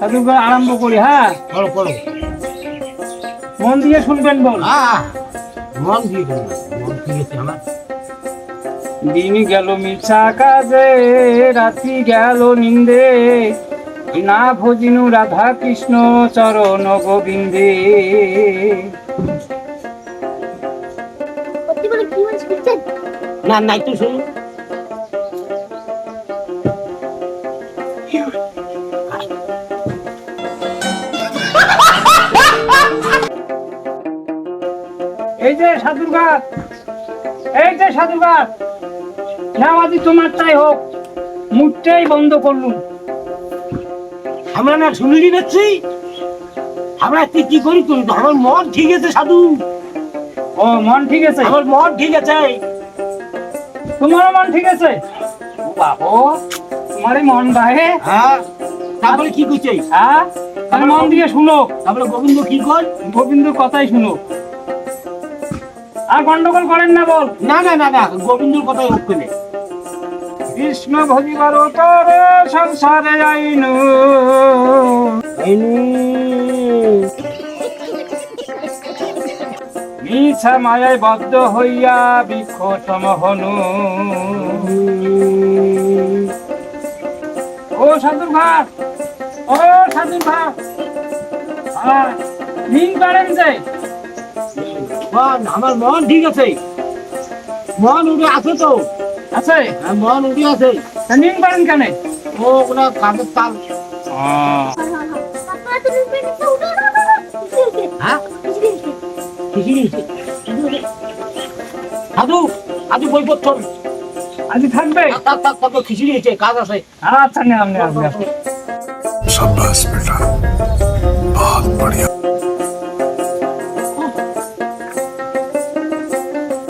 করে আরম্ভ করি হ্যাঁ? মন দিয়ে শুনবেন বল। হ্যাঁ মন দিয়ে মন আমার দিন গেল মিছা কাজে রাত্রি গেল নিন্দে। না ভজিনু রাধা কৃষ্ণ চরণ গোবিন্দে। না নাই তো শুনুন। এই যে সাধুর এই যে সাধুর নামাজি তোমারটাই হোক মুখটাই বন্ধ করলুম। আমরা না পাচ্ছি আমরা কি কি করি আমার মন ঠিক আছে সাধু। ও মন ঠিক আছে? আমার মন ঠিক আছে। তোমারও মন ঠিক আছে? ও বাবু। তোমারই মন বাহে। হ্যাঁ? তারপরে কি করছে হ্যাঁ? তাহলে মন দিয়ে শুনো। তারপরে গোবিন্দ কি কর? গোবিন্দর কথাই শুনো। আর গন্ডগোল করেন না বল। না না না না গোবিন্দর কথাই হোক কেনে কৃষ্ণ ভজিবার তরে সংসারে আইনু। মিছা মায়ায় বদ্ধ হইয়া বৃক্ষ সমহনু। ও সাধুর ভাত ও সাধুর ভাত নিন পারেন যে। মন আমার মন ঠিক আছে। মন উঠে আছে তো। আছে? হ্যাঁ, মন উঠে আছে। নিন পারেন কেন। ও ওগুলো কাগজ তাল সাধু আজ বই পড়ছন আজ কাজ আছে। আচ্ছা সাব্বাস বেটা। বহুত